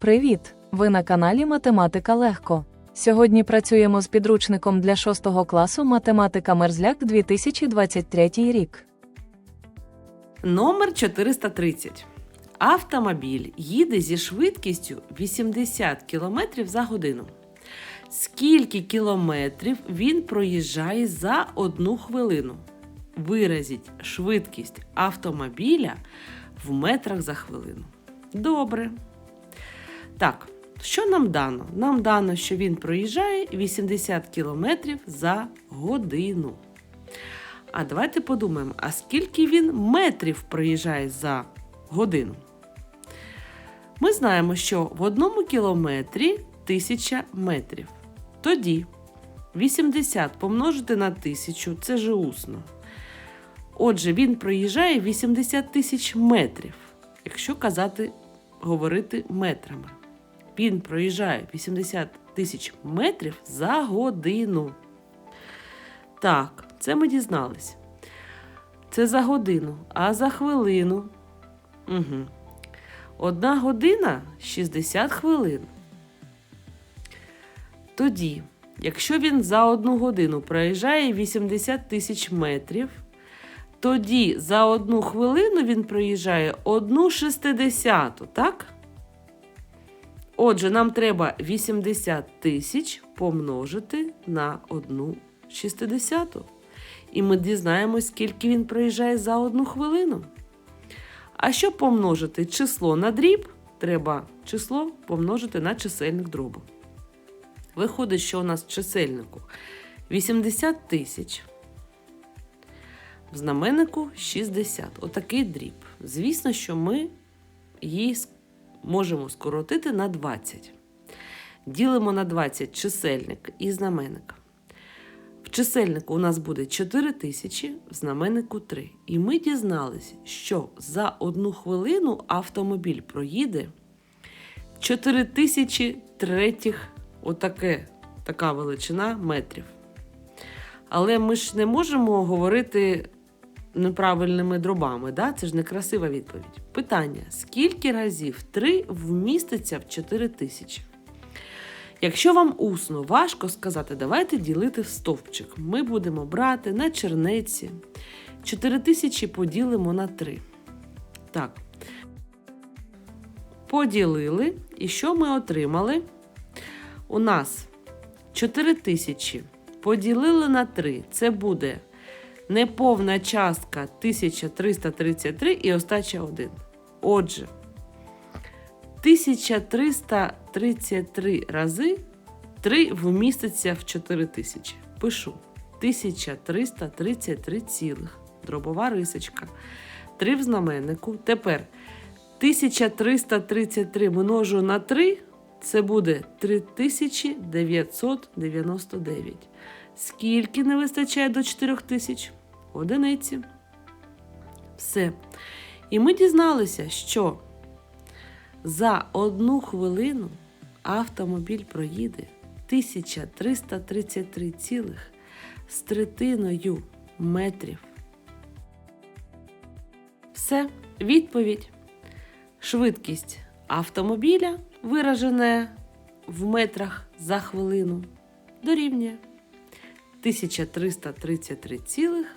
Привіт! Ви на каналі Математика Легко. Сьогодні працюємо з підручником для 6 класу Математика Мерзляк 2023 рік. Номер 430. Автомобіль їде зі швидкістю 80 км за годину. Скільки кілометрів він проїжджає за одну хвилину? Виразіть швидкість автомобіля в метрах за хвилину. Добре. Так, що нам дано? Нам дано, що він проїжджає 80 км за годину. А давайте подумаємо, а скільки він метрів проїжджає за годину? Ми знаємо, що в одному кілометрі 1000 метрів. Тоді 80 помножити на 1000 це же усно. Отже, він проїжджає 80 тисяч метрів, якщо казати, говорити метрами. Він проїжджає 80 тисяч метрів за годину. Так, це ми дізнались. Це за годину, а за хвилину. Угу. Одна година 60 хвилин. Тоді, якщо він за одну годину проїжджає 80 тисяч метрів, тоді за одну хвилину він проїжджає одну шестидесяту, так? Отже, нам треба 80 тисяч помножити на одну шістдесяту. І ми дізнаємось, скільки він проїжджає за одну хвилину. А щоб помножити число на дріб, треба число помножити на чисельник дробу. Виходить, що у нас в чисельнику 80 тисяч. В знаменнику 60. Отакий дріб. Звісно, що ми її можемо скоротити на 20. Ділимо на 20 чисельник і знаменник. В чисельнику у нас буде 4 тисячі, в знаменнику 3. І ми дізналися, що за одну хвилину автомобіль проїде 4 тисячі третіх, отаке, така величина метрів. Але ми ж не можемо говорити неправильними дробами, да? це ж некрасива відповідь. Питання: скільки разів 3 вміститься в 4 тисячі? Якщо вам усно важко сказати, давайте ділити в стовпчик. Ми будемо брати на чернеці. 4000 поділимо на 3. Так. Поділили. І що ми отримали? У нас 4000 поділили на 3. Це буде неповна частка 1333 і остача 1. Отже, 1333 рази 3 вміститься в 4000. Пишу 1333 цілих. Дробова рисочка. 3 в знаменнику. Тепер 1333 множу на 3. Це буде 3999. Скільки не вистачає до 4000? Одиниці. Все. І ми дізналися, що за одну хвилину автомобіль проїде 1333 цілих з третиною метрів. Все, відповідь. Швидкість автомобіля, виражена в метрах за хвилину, дорівнює 1333 цілих